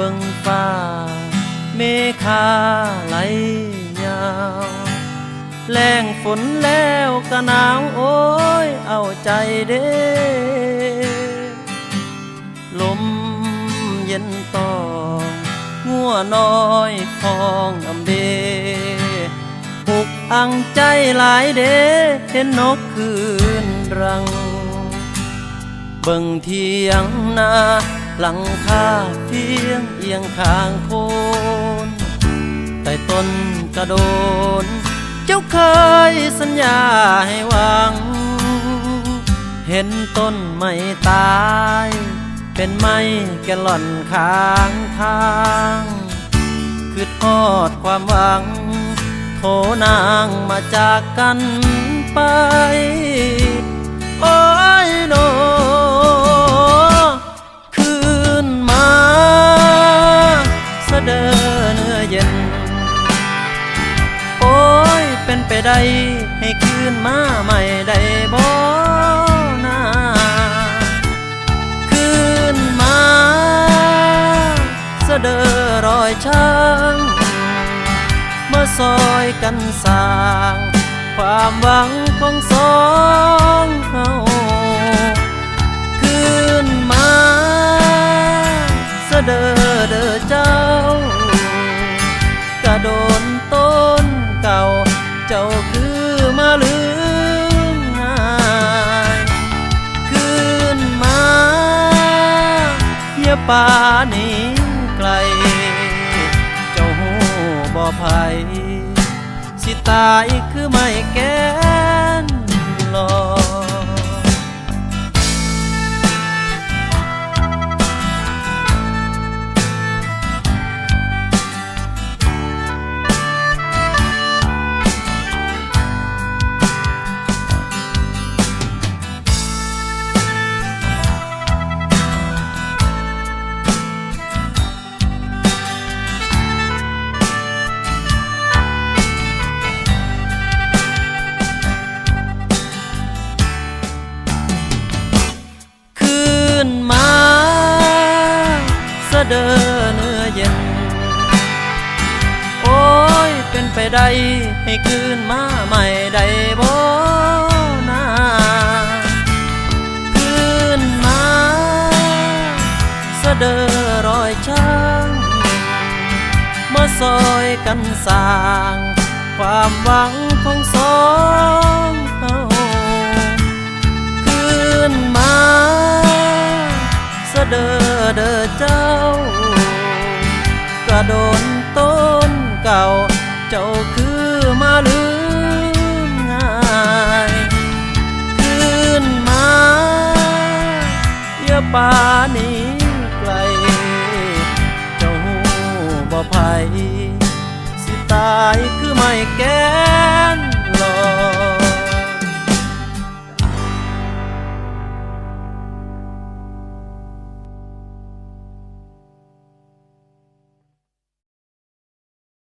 บิ่งฟ้า เมฆาไหลยาว แรงฝนแล้วก็หนาวโอ้ย เอาใจเด้ลมเย็นตองงัวน้อยคองอำเดผูกอังใจหลายเดเห็นนกคืนรัง เบิ่งเทียงนา หลังคาเพียงเอียงข้างโคนใต้ต้นกระโดน เจ้าเคยสัญญาให้หวัง เห็นต้นไม่ตาย เป็นไม้แกล่อนข้างทางคือทอดความหวังโทนางมาจากกันไป ได้ ให้คืนมาใหม่ได้บ่นาคืนมาเสดอรอยช้างมาซอยกันสร้าง ความหวังของสองเฮาคืนมาเสดอเดอเจ้า กระโดน เจ้าคือมาลืมง่ายคืนมาอย่าป่านี้ไกล เจ้าหูบ่ภัยสิตายคือไม่แก้ เสดอเนื้อเย็น โอ้ย เป็นไปได้ให้คืนมาใหม่ได้บ่นาคืนมาเสดอรอยช้างมาซอยกันสร้าง ความหวังของสองเฮาคืนมาเสดอเดอ โดนต้นเก่า เจ้าคือมาลืมง่ายคืนมาอย่าป่านี้ไกล เจ้าหูบ่ภัยสิตายคือไม่แก้